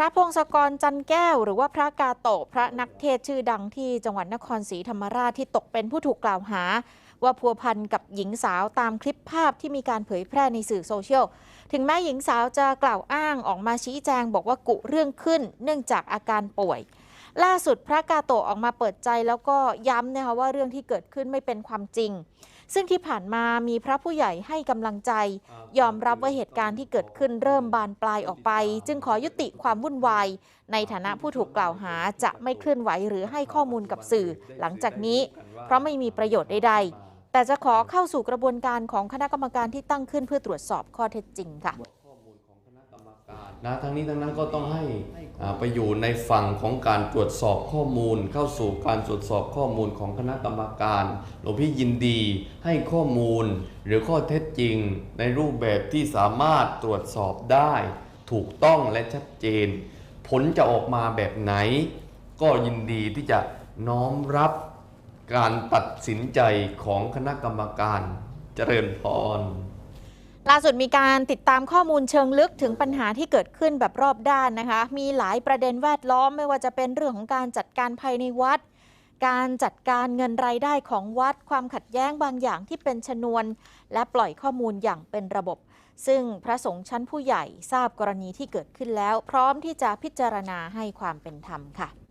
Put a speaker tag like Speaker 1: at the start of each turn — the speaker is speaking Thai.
Speaker 1: พระพงศกรจันแก้ว หรือว่าพระกาโตะพระนักเทศชื่อดังที่จังหวัดนครศรีธรรมราชที่ตกเป็นผู้ถูกกล่าวหา ว่าพัวพันกับหญิงสาวตามคลิปภาพที่มีการเผยแพร่ในสื่อโซเชียล ถึงแม้หญิงสาวจะกล่าวอ้างออกมาชี้แจง บอกว่ากุเรื่องขึ้น เนื่องจากอาการป่วย ล่าสุดพระกาโตะออกมาเปิดใจแล้วก็ย้ำนะคะว่าเรื่องที่เกิดขึ้นไม่เป็นความจริง ซึ่งที่ผ่านมามีพระผู้ใหญ่ให้กำลังใจ ยอมรับว่าเหตุการณ์ที่เกิดขึ้นเริ่มบานปลายออกไป จึงขอยุติความวุ่นวาย ในฐานะผู้ถูกกล่าวหาจะไม่เคลื่อนไหวหรือให้ข้อมูลกับสื่อ หลังจากนี้ เพราะไม่มีประโยชน์ใดๆแต่จะขอเข้าสู่กระบวนการของคณะกรรมการที่ตั้งขึ้นเพื่อตรวจสอบข้อเท็จจริงค่ะ
Speaker 2: นะทั้งนี้ทั้งนั้นก็ต้องให้ไปอยู่ในฝั่งของการตรวจสอบข้อมูล เข้าสู่การตรวจสอบข้อมูลของคณะกรรมการหลวงพี่ยินดีให้ข้อมูล หรือข้อเท็จจริง ในรูปแบบที่สามารถตรวจสอบได้ ถูกต้องและชัดเจน ผลจะออกมาแบบไหน ก็ยินดีที่จะน้อมรับการตัดสินใจของคณะกรรมการเจริญพร
Speaker 1: ล่าสุดมีการติดตามข้อมูลเชิงลึกถึงปัญหาที่เกิดขึ้นแบบรอบด้านนะคะ มีหลายประเด็นแวดล้อมไม่ว่าจะเป็นเรื่องของการจัดการภายในวัด การจัดการเงินรายได้ของวัด ความขัดแย้งบางอย่างที่เป็นชนวน และปล่อยข้อมูลอย่างเป็นระบบ ซึ่งพระสงฆ์ชั้นผู้ใหญ่ทราบกรณีที่เกิดขึ้นแล้ว พร้อมที่จะพิจารณาให้ความเป็นธรรมค่ะ